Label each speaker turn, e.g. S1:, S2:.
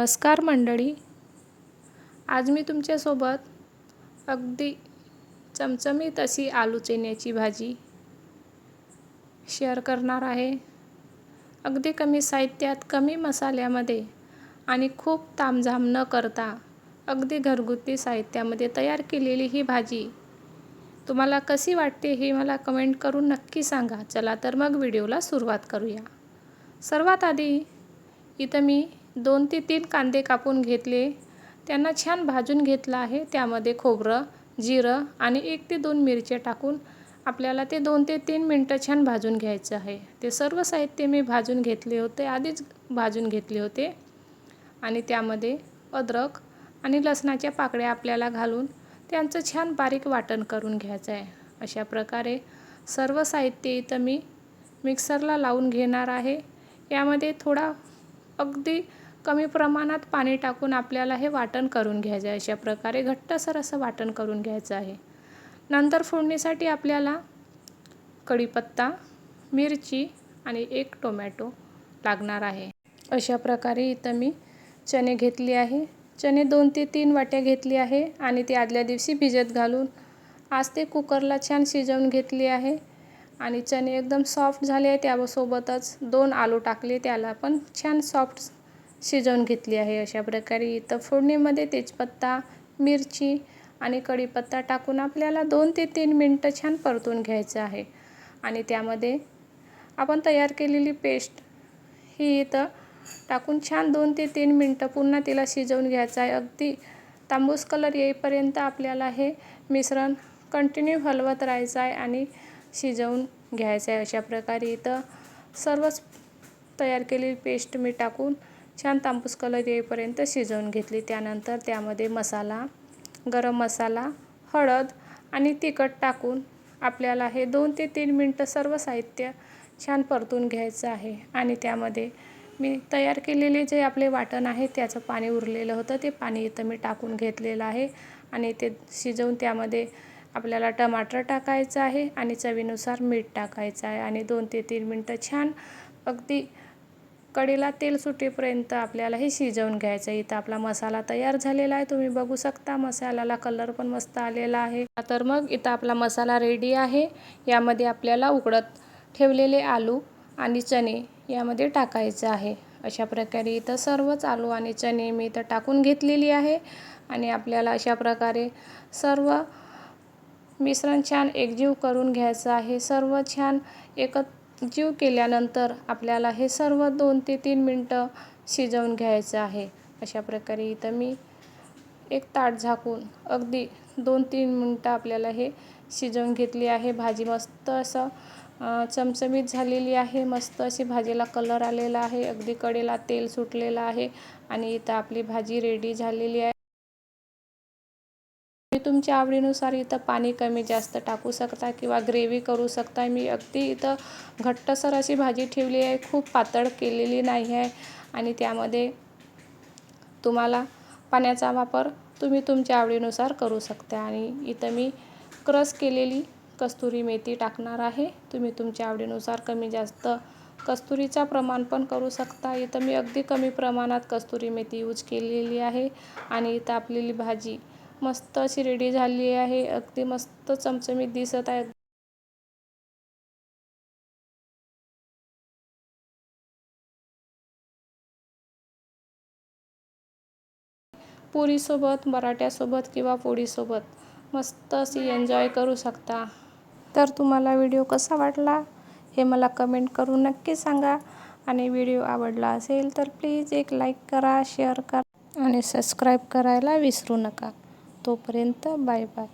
S1: नमस्कार मंडळी. आज मी तुमच्यासोबत अगदी चमचमीत अशी आलू चेन्याची भाजी शेअर करणार आहे. अगदी कमी साहित्यात कमी मसाल्यामध्ये आणि खूप तामझाम न करता अगदी घरगुती साहित्यामध्ये तयार केलेली ही भाजी. तुम्हाला कशी वाटते हे मला कमेंट करून नक्की सांगा. चला तर मग व्हिडिओला सुरुवात करूया. सर्वात आधी इथं मी दोन ते तीन कांदे कापून घेतले. त्यांना छान भाजून घेतलं आहे. त्यामध्ये खोबरं जिरं आणि एक ते दोन मिरच्या टाकून आपल्याला ते दोन ते तीन मिनटं छान भाजून घ्यायचं आहे. ते सर्व साहित्य मी भाजून घेतले होते. आधीच भाजून घेतले होते. आणि त्यामध्ये अद्रक आणि लसणाच्या पाकळ्या आपल्याला घालून त्यांचं छान बारीक वाटण करून घ्यायचं आहे. अशा प्रकारे सर्व साहित्य इथं मी मिक्सरला लावून घेणार आहे. यामध्ये थोडा अगदी कमी प्रमाणात पाणी टाकून आपल्याला हे वाटण करून घ्यायचं आहे. अशा प्रकारे घट्टसर असं वाटण करून घ्यायचं आहे. नंतर फोडणीसाठी आपल्याला कढीपत्ता मिरची आणि एक टोमॅटो लागणार आहे. अशा प्रकारे इथं मी चणे घेतले आहे. चणे दोन ते तीन वाट्या घेतली आहे आणि ते आदल्या दिवशी भिजत घालून आज ते कुकरला छान शिजवून घेतली आहे. आणि चणे एकदम सॉफ्ट झाले त्यासोबतच दोन आलू टाकले. त्याला पण छान सॉफ्ट शिजवून घेतली आहे. अशा प्रकारे इथं फोडणीमध्ये तेजपत्ता मिरची आणि कढीपत्ता टाकून आपल्याला दोन ते तीन मिनटं छान परतून घ्यायचं आहे. आणि त्यामध्ये आपण तयार केलेली पेस्ट ही इथं टाकून छान दोन ते तीन मिनटं पुन्हा तिला शिजवून घ्यायचं आहे. अगदी तांबूस कलर येईपर्यंत आपल्याला हे मिश्रण कंटिन्यू हलवत राहायचं आहे आणि शिजवून घ्यायचं आहे. अशा प्रकारे इथं सर्वच तयार केलेली पेस्ट मी टाकून छान तांबूस कलर येईपर्यंत शिजवून घेतली. त्यानंतर त्यामध्ये मसाला गरम मसाला हळद आणि तिखट टाकून आपल्याला हे दोन ते तीन मिनटं सर्व साहित्य छान परतून घ्यायचं आहे. आणि त्यामध्ये मी तयार केलेले जे आपले वाटण आहे त्याचं पाणी उरलेलं होतं. ते पाणी इथं मी टाकून घेतलेलं आहे. आणि ते शिजवून त्यामध्ये आपल्याला टमाटर टाकायचं आहे आणि चवीनुसार मीठ टाकायचं आहे. आणि दोन ते तीन मिनटं छान अगदी कढीला तेल सुटेपर्यंत आपल्याला हे शिजवून घ्यायचं. इथं आपला मसाला तयार झालेला आहे. तुम्ही बघू शकता मसाल्याला कलर पण मस्त आलेला आहे. तर मग इथं आपला मसाला रेडी आहे. यामध्ये आपल्याला उकडत ठेवलेले आलू आणि चणे यामध्ये टाकायचं आहे. अशा प्रकारे इथं सर्वच आलू आणि चणे मी इथं टाकून घेतलेली आहे. आणि आपल्याला अशा प्रकारे सर्व मिश्रण छान एकजीव करून घ्यायचं आहे. सर्व छान एकत्र जीव केल्यानंतर आपल्याला हे सर्व दोन ते तीन मिनटं शिजवून घ्यायचं आहे. अशा प्रकारे इथं मी एक ताट झाकून अगदी दोन तीन मिनटं आपल्याला हे शिजवून घेतली आहे. भाजी मस्त असं चमचमीत झालेली आहे. मस्त अशी भाजीला कलर आलेला आहे. अगदी कडेला तेल सुटलेलं आहे आणि इथं आपली भाजी रेडी झालेली आहे. तुमच्या आवडीनुसार इथं पाणी कमी जास्त टाकू शकता किंवा ग्रेव्ही करू शकता. मी अगदी इथं घट्टसर अशी भाजी ठेवली आहे. खूप पातळ केलेली नाही आहे. आणि त्यामध्ये तुम्हाला पाण्याचा वापर तुम्ही तुमच्या आवडीनुसार करू शकता. आणि इथं मी क्रस केलेली कस्तुरी मेथी टाकणार आहे. तुम्ही तुमच्या आवडीनुसार कमी जास्त कस्तुरीचा प्रमाण पण करू शकता. इथं मी अगदी कमी प्रमाणात कस्तुरी मेथी यूज केलेली आहे. आणि इथं आपलेली भाजी मस्त अशी रेडी झाली आहे. अगदी मस्त चमचमीत दिसत आहे. पुरीसोबत मराठ्यासोबत किंवा पोळीसोबत मस्त अशी एन्जॉय करू शकता. तर तुम्हाला व्हिडिओ कसा वाटला हे मला कमेंट करून नक्की सांगा. आणि व्हिडिओ आवडला असेल तर प्लीज एक लाईक करा शेअर करा आणि सबस्क्राईब करायला विसरू नका. तोपर्यंत बाय बाय.